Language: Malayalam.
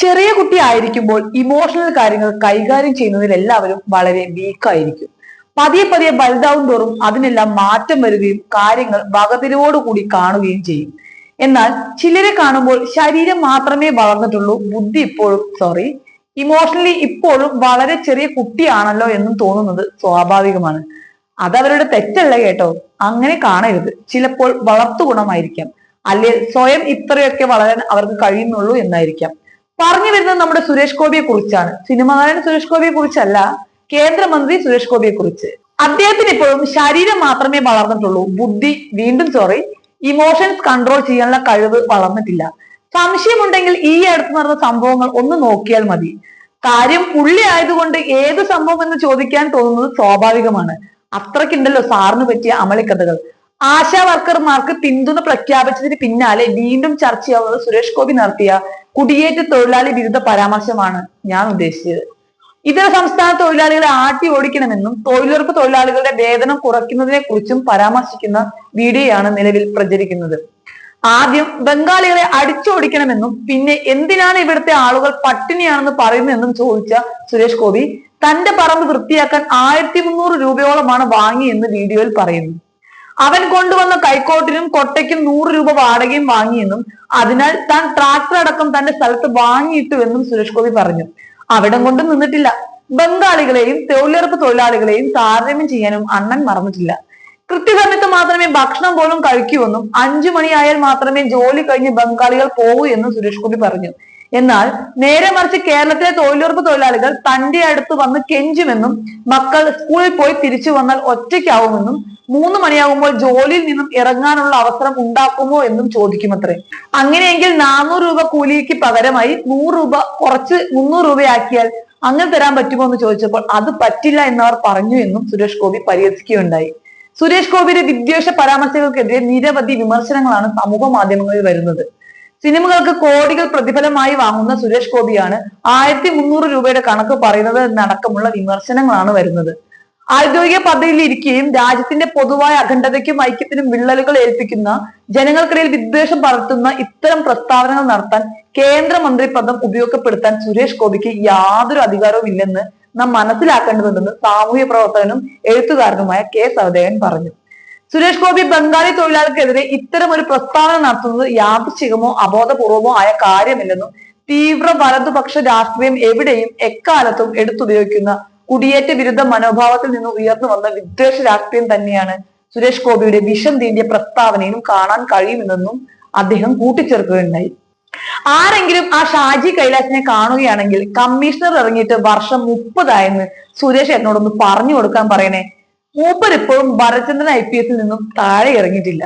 ചെറിയ കുട്ടി ആയിരിക്കുമ്പോൾ ഇമോഷണൽ കാര്യങ്ങൾ കൈകാര്യം ചെയ്യുന്നതിൽ എല്ലാവരും വളരെ വീക്കായിരിക്കും പതിയെ പതിയെ വലുതാവും തോറും അതിനെല്ലാം മാറ്റം വരികയും കാര്യങ്ങൾ വകതിരിവോടുകൂടി കാണുകയും ചെയ്യും. എന്നാൽ ചിലരെ കാണുമ്പോൾ ശരീരം മാത്രമേ വളർന്നിട്ടുള്ളൂ ബുദ്ധി ഇപ്പോഴും സോറി ഇമോഷണലി ഇപ്പോഴും വളരെ ചെറിയ കുട്ടിയാണല്ലോ എന്നും തോന്നുന്നത് സ്വാഭാവികമാണ്. അതവരുടെ തെറ്റല്ല കേട്ടോ. അങ്ങനെ കാണരുത്. ചിലപ്പോൾ വളർത്തു ഗുണമായിരിക്കാം. അല്ലെ സ്വയം ഇത്രയൊക്കെ വളരാൻ അവർക്ക് കഴിയുന്നുള്ളൂ എന്നായിരിക്കാം. പറഞ്ഞു വരുന്നത് നമ്മുടെ സുരേഷ് ഗോപിയെ കുറിച്ചാണ്. സിനിമാകാരൻ സുരേഷ് ഗോപിയെ കുറിച്ചല്ല കേന്ദ്രമന്ത്രി സുരേഷ് ഗോപിയെ കുറിച്ച്. അദ്ദേഹത്തിന് ഇപ്പോഴും ശരീരം മാത്രമേ വളർന്നിട്ടുള്ളൂ. ബുദ്ധി വീണ്ടും സോറി ഇമോഷൻസ് കൺട്രോൾ ചെയ്യാനുള്ള കഴിവ് വളർന്നിട്ടില്ല. സംശയമുണ്ടെങ്കിൽ ഈ അടുത്ത് നടന്ന സംഭവങ്ങൾ ഒന്ന് നോക്കിയാൽ മതി. കാര്യം പുള്ളി ആയതുകൊണ്ട് ഏത് സംഭവം എന്ന് ചോദിക്കാൻ തോന്നുന്നത് സ്വാഭാവികമാണ്. അത്രക്കുണ്ടല്ലോ സാറിന് പറ്റിയ അമളിക്കഥകൾ. ആശാ വർക്കർമാർക്ക് പിന്തുണ പ്രഖ്യാപിച്ചതിന് പിന്നാലെ വീണ്ടും ചർച്ചയാവുന്നത് സുരേഷ് ഗോപി നടത്തിയ കുടിയേറ്റ തൊഴിലാളി വിരുദ്ധ പരാമർശമാണ് ഞാൻ ഉദ്ദേശിച്ചത്. ഇതര സംസ്ഥാന തൊഴിലാളികളെ ആട്ടി ഓടിക്കണമെന്നും തൊഴിലുറപ്പ് തൊഴിലാളികളുടെ വേതനം കുറയ്ക്കുന്നതിനെ കുറിച്ചും പരാമർശിക്കുന്ന വീഡിയോയാണ് നിലവിൽ പ്രചരിക്കുന്നത്. ആദ്യം ബംഗാളികളെ അടിച്ചോടിക്കണമെന്നും പിന്നെ എന്തിനാണ് ഇവിടുത്തെ ആളുകൾ പട്ടിണിയാണെന്ന് പറയുന്നതെന്നും ചോദിച്ച സുരേഷ് ഗോപി തന്റെ പറമ്പ് വൃത്തിയാക്കാൻ ആയിരത്തി മുന്നൂറ് രൂപയോളമാണ് വാങ്ങിയെന്ന് വീഡിയോയിൽ പറയുന്നു. അവൻ കൊണ്ടുവന്ന കൈക്കോട്ടിനും കൊട്ടയ്ക്കും നൂറ് രൂപ വാടകയും വാങ്ങിയെന്നും അതിനാൽ താൻ ട്രാക്ടർ അടക്കം തന്റെ സ്ഥലത്ത് വാങ്ങിയിട്ടുവെന്നും സുരേഷ് ഗോപി പറഞ്ഞു. അവിടം കൊണ്ട് നിന്നിട്ടില്ല. ബംഗാളികളെയും തൊഴിലുറപ്പ് തൊഴിലാളികളെയും താരതമ്യം ചെയ്യാനും അണ്ണൻ മറന്നിട്ടില്ല. കൃത്യസമയത്ത് മാത്രമേ ഭക്ഷണം പോലും കഴിക്കൂവെന്നും അഞ്ചു മണിയായാൽ മാത്രമേ ജോലി കഴിഞ്ഞ് ബംഗാളികൾ പോകൂ എന്നും സുരേഷ് ഗോപി പറഞ്ഞു. എന്നാൽ നേരെ മറിച്ച് കേരളത്തിലെ തൊഴിലുറപ്പ് തൊഴിലാളികൾ തന്റെ അടുത്ത് വന്ന് കെഞ്ചുമെന്നും മക്കൾ സ്കൂളിൽ പോയി തിരിച്ചു വന്നാൽ ഒറ്റയ്ക്കാവുമെന്നും മൂന്ന് മണിയാകുമ്പോൾ ജോലിയിൽ നിന്നും ഇറങ്ങാനുള്ള അവസരം ഉണ്ടാക്കുമോ എന്നും ചോദിക്കുമത്രേ. അങ്ങനെയെങ്കിൽ നാനൂറ് രൂപ കൂലിക്ക് പകരമായി നൂറ് രൂപ കുറച്ച് മുന്നൂറ് രൂപയാക്കിയാൽ അങ്ങനെ തരാൻ പറ്റുമോ എന്ന് ചോദിച്ചപ്പോൾ അത് പറ്റില്ല എന്നവർ പറഞ്ഞു എന്നും സുരേഷ് ഗോപി പരിഹസിക്കുകയുണ്ടായി. സുരേഷ് ഗോപിയുടെ വിദ്വേഷ പരാമർശങ്ങൾക്കെതിരെ നിരവധി വിമർശനങ്ങളാണ് സമൂഹ മാധ്യമങ്ങളിൽ വരുന്നത്. സിനിമകൾക്ക് കോടികൾ പ്രതിഫലമായി വാങ്ങുന്ന സുരേഷ് ഗോപിയാണ് ആയിരത്തി മുന്നൂറ് രൂപയുടെ കണക്ക് പറയുന്നത് എന്നടക്കമുള്ള വിമർശനങ്ങളാണ് വരുന്നത്. ഔദ്യോഗിക പദവിയിൽ ഇരിക്കുകയും രാജ്യത്തിന്റെ പൊതുവായ അഖണ്ഡതയ്ക്കും ഐക്യത്തിനും വിള്ളലുകൾ ഏൽപ്പിക്കുന്ന ജനങ്ങൾക്കിടയിൽ വിദ്വേഷം പറത്തുന്ന ഇത്തരം പ്രസ്താവനകൾ നടത്താൻ കേന്ദ്രമന്ത്രി പദം ഉപയോഗപ്പെടുത്താൻ സുരേഷ് ഗോപിക്ക് യാതൊരു അധികാരവും ഇല്ലെന്ന് നാം മനസ്സിലാക്കേണ്ടതുണ്ടെന്ന് സാമൂഹ്യ പ്രവർത്തകനും എഴുത്തുകാരനുമായ കെ. സഹദേവൻ പറഞ്ഞു. സുരേഷ് ഗോപി ബംഗാളി തൊഴിലാളികൾക്കെതിരെ ഇത്തരം ഒരു പ്രസ്താവന നടത്തുന്നത് യാദൃശികമോ അബോധപൂർവമോ ആയ കാര്യമില്ലെന്നും തീവ്ര വലതുപക്ഷ രാഷ്ട്രീയം എവിടെയും എക്കാലത്തും എടുത്തുപയോഗിക്കുന്ന കുടിയേറ്റ വിരുദ്ധ മനോഭാവത്തിൽ നിന്ന് ഉയർന്നു വന്ന വിദ്വേഷ രാഷ്ട്രീയം തന്നെയാണ് സുരേഷ് ഗോപിയുടെ വിഷം തീണ്ടിയ പ്രസ്താവനയിലും കാണാൻ കഴിയുമെന്നും അദ്ദേഹം കൂട്ടിച്ചേർക്കുകയുണ്ടായി. ആരെങ്കിലും ആ ഷാജി കൈലാസിനെ കാണുകയാണെങ്കിൽ കമ്മീഷണർ ഇറങ്ങിയിട്ട് വർഷം മുപ്പതായെന്ന് സുരേഷ് എന്നോടൊന്ന് പറഞ്ഞു കൊടുക്കാൻ പറയണേ. മൂപ്പർ ഇപ്പോഴും ഭരചന്ദ്രൻ ഐ പി എസിൽ നിന്നും താഴെ ഇറങ്ങിയിട്ടില്ല.